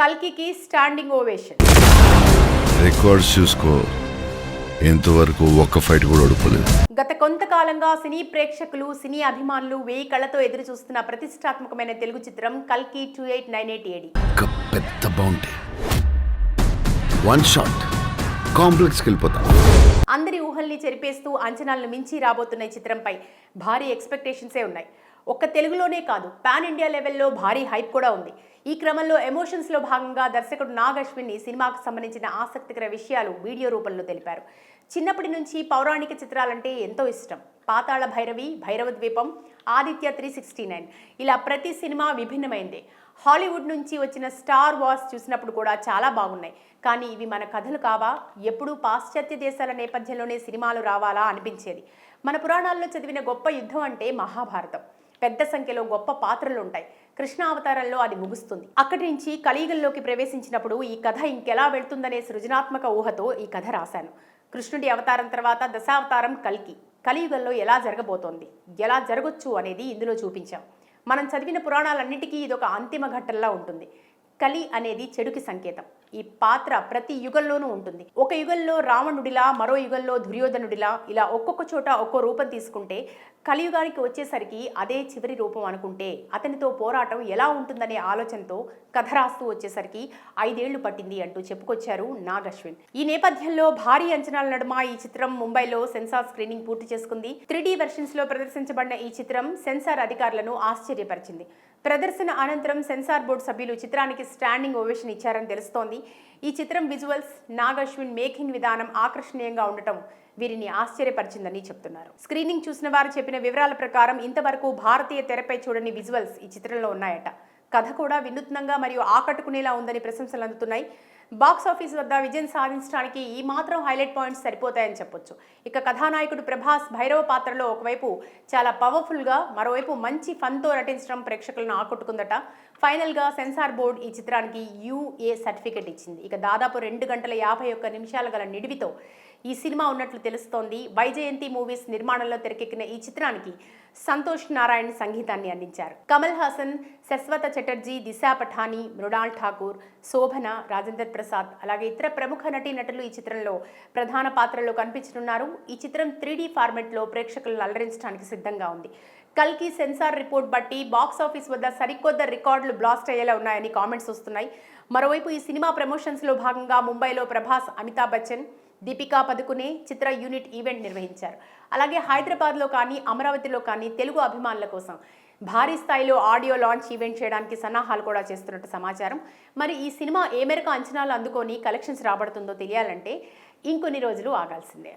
కల్కికి standing ovation. Records చూసుకో. ఇంతవరకు ఒక్క ఫైట్ కూడా ఓడిపోలేదు. గత కొంతకాలంగా సినీ ప్రేక్షకులు సినీ అభిమానులు వేయి కళ్ళతో ఎదురు చూస్తున్న ప్రతిష్టాత్మకమైన తెలుగు చిత్రం కల్కి two eight nine eight AD. ఒక పెద్ద బౌంటీ వన్ షాట్ కాంప్లెక్స్కి వెళ్ళిపోతా. అందరి ఊహల్ని చెరిపేస్తూ అంచనాలను మించి రాబోతున్న ఈ చిత్రంపై భారీ ఎక్స్పెక్టేషన్సే ఉన్నాయి. ఒక్క తెలుగులోనే కాదు పాన్ ఇండియా లెవెల్లో భారీ హైప్ కూడా ఉంది. ఈ క్రమంలో ఎమోషన్స్లో భాగంగా దర్శకుడు నాగ్ అశ్విన్ ఈ సినిమాకు సంబంధించిన ఆసక్తికర విషయాలు వీడియో రూపంలో తెలిపారు. చిన్నప్పటి నుంచి పౌరాణిక చిత్రాలంటే ఎంతో ఇష్టం. పాతాళ భైరవి భైరవ ద్వీపం ఆదిత్య త్రీ సిక్స్టీ నైన్ ఇలా ప్రతి సినిమా విభిన్నమైంది. హాలీవుడ్ నుంచి వచ్చిన స్టార్ వార్స్ చూసినప్పుడు కూడా చాలా బాగున్నాయి. కానీ ఇవి మన కథలు కావా? ఎప్పుడూ పాశ్చాత్య దేశాల నేపథ్యంలోనే సినిమాలు రావాలా అనిపించేది. మన పురాణాల్లో చదివిన గొప్ప యుద్ధం అంటే మహాభారతం. పెద్ద సంఖ్యలో గొప్ప పాత్రలు ఉంటాయి కృష్ణ అవతారంలో అది ముగుస్తుంది. అక్కడి నుంచి కలియుగంలోకి ప్రవేశించినప్పుడు ఈ కథ ఇంకెలా వెళ్తుందనే సృజనాత్మక ఊహతో ఈ కథ రాశాను. కృష్ణుడి అవతారం తర్వాత దశావతారం కల్కి. కలియుగంలో ఎలా జరగబోతోంది? ఎలా జరగొచ్చు అనేది ఇందులో చూపించాం. మనం చదివిన పురాణాలన్నిటికీ ఇది ఒక అంతిమ ఘట్టంలా ఉంటుంది. కలి అనేది చెడుకి సంకేతం. ఈ పాత్ర ప్రతి యుగంలోనూ ఉంటుంది. ఒక యుగంలో రావణుడిలా మరో యుగంలో దుర్యోధనుడిలా ఇలా ఒక్కొక్క చోట ఒక్కో రూపం తీసుకుంటే కలియుగానికి వచ్చేసరికి అదే చివరి రూపం అనుకుంటే అతనితో పోరాటం ఎలా ఉంటుందనే ఆలోచనతో కథ రాస్తూ వచ్చేసరికి ఐదేళ్ళు పట్టింది అంటూ చెప్పుకొచ్చారు నాగ్ అశ్విన్ ఈ నేపథ్యంలో భారీ అంచనాల నడుమ ఈ చిత్రం ముంబైలో సెన్సార్ స్క్రీనింగ్ పూర్తి చేసుకుంది. త్రీ డీ వెర్షన్స్లో ప్రదర్శించబడిన ఈ చిత్రం సెన్సార్ అధికారులను ఆశ్చర్యపరిచింది. ప్రదర్శన అనంతరం సెన్సార్ బోర్డు సభ్యులు చిత్రానికి స్టాండింగ్ ఓవేషన్ ఇచ్చారని తెలుస్తోంది. ఈ చిత్రం విజువల్స్ నాగశ్విన్ మేకింగ్ విధానం ఆకర్షణీయంగా ఉండటం వీరిని ఆశ్చర్యపరిచిందని చెప్తున్నారు. స్క్రీనింగ్ చూసిన వారు చెప్పిన వివరాల ప్రకారం ఇంతవరకు భారతీయ తెరపై చూడని విజువల్స్ ఈ చిత్రంలో ఉన్నాయట. కథ కూడా వినూత్నంగా మరియు ఆకట్టుకునేలా ఉందని ప్రశంసలు అందుతున్నాయి. బాక్స్ ఆఫీస్ వద్ద విజయం సాధించడానికి ఈ మాత్రం హైలైట్ పాయింట్స్ సరిపోతాయని చెప్పొచ్చు. ఇక కథానాయకుడు ప్రభాస్ భైరవ పాత్రలో ఒకవైపు చాలా పవర్ఫుల్గా మరోవైపు మంచి ఫన్తో నటించడం ప్రేక్షకులను ఆకట్టుకుందట. ఫైనల్గా సెన్సార్ బోర్డు ఈ చిత్రానికి యూఏ సర్టిఫికెట్ ఇచ్చింది. ఇక దాదాపు రెండు గంటల యాభై ఒక్క నిమిషాల గల నిడివితో ఈ సినిమా ఉన్నట్లు తెలుస్తోంది. వైజయంతి మూవీస్ నిర్మాణంలో తెరకెక్కిన ఈ చిత్రానికి సంతోష్ నారాయణ్ సంగీతాన్ని అందించారు. కమల్ హాసన్ శశ్వత చటర్జీ దిశా పఠాని మృణాల్ ఠాకూర్ శోభన రాజేందర్ ప్రసాద్. అలాగే ఇతర ప్రముఖ నటీనటులు ఈ చిత్రంలో ప్రధాన పాత్రల్లో కనిపించనున్నారు. ఈ చిత్రం త్రీడీ ఫార్మెట్లో ప్రేక్షకులను అలరించడానికి సిద్ధంగా ఉంది. కల్కి సెన్సార్ రిపోర్ట్ బట్టి బాక్స్ ఆఫీస్ వద్ద సరికొత్త రికార్డులు బ్లాస్ట్ అయ్యేలా ఉన్నాయని కామెంట్స్ వస్తున్నాయి. మరోవైపు ఈ సినిమా ప్రమోషన్స్లో భాగంగా ముంబైలో ప్రభాస్ అమితాబ్ బచ్చన్ దీపికా పదుకునే చిత్ర యూనిట్ ఈవెంట్ నిర్వహించారు. అలాగే హైదరాబాద్లో కానీ అమరావతిలో కానీ తెలుగు అభిమానుల కోసం భారీ స్థాయిలో ఆడియో లాంచ్ ఈవెంట్ చేయడానికి సన్నాహాలు కూడా చేస్తున్నట్టు సమాచారం. మరి ఈ సినిమా ఏ మేరకు అంచనాలు అందుకొని కలెక్షన్స్ రాబడుతుందో తెలియాలంటే ఇంకొన్ని రోజులు ఆగాల్సిందే.